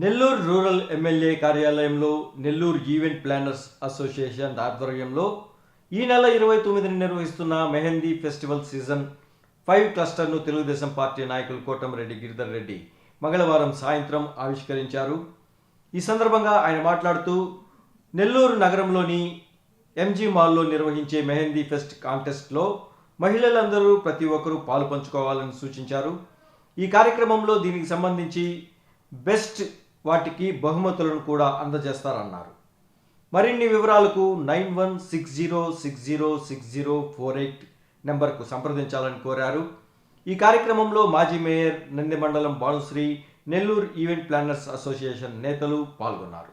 Nellore rural MLA కార్యాలయంలో Nellore event planners association ఆధ్వర్యంలో ఈ నెల ఇరవై తొమ్మిదిని నిర్వహిస్తున్న మెహందీ ఫెస్టివల్ సీజన్ ఫైవ్ క్లస్టర్ను తెలుగుదేశం పార్టీ నాయకులు కోటంరెడ్డి గిరిధర్ రెడ్డి మంగళవారం సాయంత్రం ఆవిష్కరించారు. ఈ సందర్భంగా ఆయన మాట్లాడుతూ నెల్లూరు నగరంలోని ఎంజీ మాల్లో నిర్వహించే మెహందీ ఫెస్ట్ కాంటెస్ట్లో మహిళలందరూ ప్రతి ఒక్కరూ పాలు పంచుకోవాలని సూచించారు. ఈ కార్యక్రమంలో దీనికి సంబంధించి బెస్ట్ వాటికి బహుమతులను కూడా అందజేస్తారన్నారు. మరిన్ని వివరాలకు nine one six zero six zero six zero four eight నెంబర్కు సంప్రదించాలని కోరారు. ఈ కార్యక్రమంలో మాజీ మేయర్ నంది మండలం Bhanusri Nellore event planners association నేతలు పాల్గొన్నారు.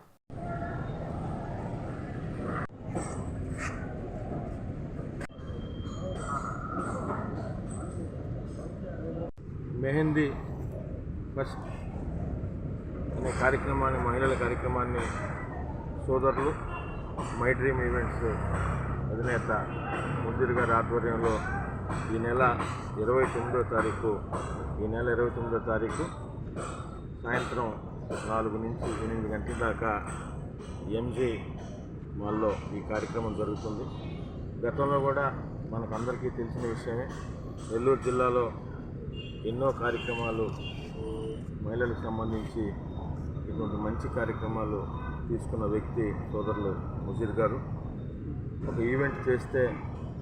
మెహందీ ఫస్ట్. అనే కార్యక్రమాన్ని మహిళల కార్యక్రమాన్ని సోదరులు మై డ్రీమ్ ఈవెంట్స్ అధినేత ముద్దిర్ గారి ఆధ్వర్యంలో ఈ నెల ఇరవై తొమ్మిదో తారీఖు ఈ నెల ఇరవై తొమ్మిదో తారీఖు సాయంత్రం నాలుగు నుంచి ఎనిమిది గంటల దాకా ఎంజే మాల్లో ఈ కార్యక్రమం జరుగుతుంది. గతంలో కూడా మనకందరికీ తెలిసిన విషయమే నెల్లూరు జిల్లాలో ఎన్నో కార్యక్రమాలు మహిళలకు సంబంధించి ఇటువంటి మంచి కార్యక్రమాలు తీసుకున్న వ్యక్తి సోదరులు ముజీర్ గారు. ఒక ఈవెంట్ చేస్తే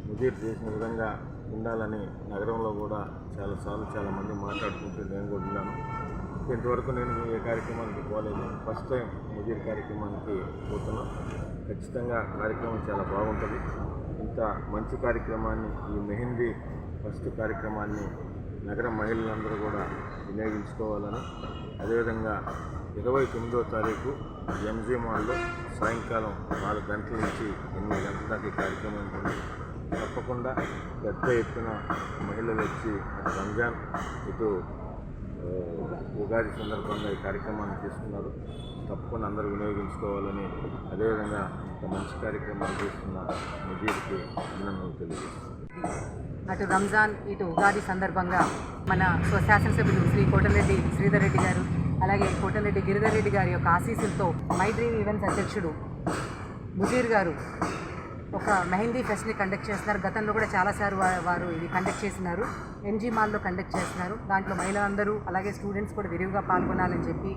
ముజీర్ చేసిన విధంగా ఉండాలని నగరంలో కూడా చాలాసార్లు చాలామంది మాట్లాడుకుంటూ నేను కూడా ఉన్నాను. ఇంతవరకు నేను ఏ కార్యక్రమానికి పోలేదు. ఫస్ట్ టైం ముజీర్ కార్యక్రమానికి పోతున్నాను ఖచ్చితంగా కార్యక్రమం చాలా బాగుంటుంది. ఇంత మంచి కార్యక్రమాన్ని ఈ మెహందీ ఫస్ట్ కార్యక్రమాన్ని నగర మహిళలందరూ కూడా వినియోగించుకోవాలని. అదేవిధంగా ఇరవై తొమ్మిదో తారీఖు ఎంజీ మాల్లో సాయంకాలం నాలుగు గంటల నుంచి ఎనిమిది గంటల దాకా ఈ కార్యక్రమం ఉంటుంది. తప్పకుండా పెద్ద ఎత్తున మహిళలు వచ్చి రంజాన్ ఇటు ఉగాది సందర్భంగా ఈ కార్యక్రమాన్ని తీసుకున్నారు తప్పకుండా అందరూ వినియోగించుకోవాలని అదేవిధంగా ఒక మంచి కార్యక్రమాలు చేస్తున్న ముజీర్కి అభినందనలు తెలియజేస్తున్నాను. అటు రంజాన్ ఇటు ఉగాది సందర్భంగా మన శాసనసభ్యులు శ్రీ కోటరెడ్డి శ్రీధర్ రెడ్డి గారు అలాగే కోటరెడ్డి గిరిధర్ రెడ్డి గారి యొక్క ఆశీస్సులతో మై డ్రీమ్ ఈవెంట్స్ అధ్యక్షుడు ముజీర్ గారు ఒక మెహందీ ఫెస్ట్ని కండక్ట్ చేస్తున్నారు. గతంలో కూడా చాలాసార్లు వారు ఇది కండక్ట్ చేసినారు. ఎంజీ మాల్లో కండక్ట్ చేస్తున్నారు. దాంట్లో మహిళలందరూ అలాగే స్టూడెంట్స్ కూడా విరివిగా పాల్గొనాలని చెప్పి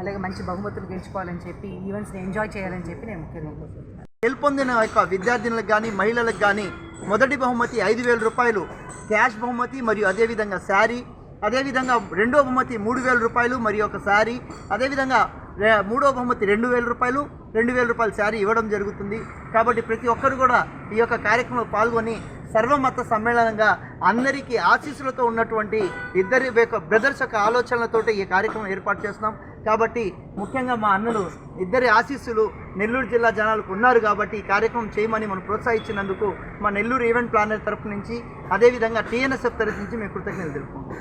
అలాగే మంచి బహుమతులు గెలుచుకోవాలని చెప్పి ఈవెంట్స్ని ఎంజాయ్ చేయాలని చెప్పి నేను ముఖ్యంగా కోరుకుంటున్నాను. గెలుపొందిన యొక్క విద్యార్థినులకు కానీ మహిళలకు కానీ మొదటి బహుమతి ఐదు వేల రూపాయలు క్యాష్ బహుమతి మరియు అదేవిధంగా శారీ అదేవిధంగా రెండో బహుమతి మూడు వేల రూపాయలు మరియు ఒక శారీ అదేవిధంగా మూడో బహుమతి రెండు వేల రూపాయలు రెండు వేల రూపాయల శారీ ఇవ్వడం జరుగుతుంది. కాబట్టి ప్రతి ఒక్కరు కూడా ఈ యొక్క కార్యక్రమంలో పాల్గొని సర్వమత సమ్మేళనంగా అందరికీ ఆశీస్సులతో ఉన్నటువంటి ఇద్దరి యొక్క బ్రదర్స్ యొక్క ఆలోచనలతోటి ఈ కార్యక్రమం ఏర్పాటు చేస్తున్నాం. కాబట్టి ముఖ్యంగా మా అన్నలు ఇద్దరి ఆశీస్సులు నెల్లూరు జిల్లా జనాలకు ఉన్నారు కాబట్టి ఈ కార్యక్రమం చేయమని మనం ప్రోత్సహించినందుకు మా నెల్లూరు ఈవెంట్ ప్లానర్ తరపు నుంచి అదేవిధంగా టీఎన్ఎస్ఎఫ్ తరఫు నుంచి మేము కృతజ్ఞతలు తెలుపుకుంటాం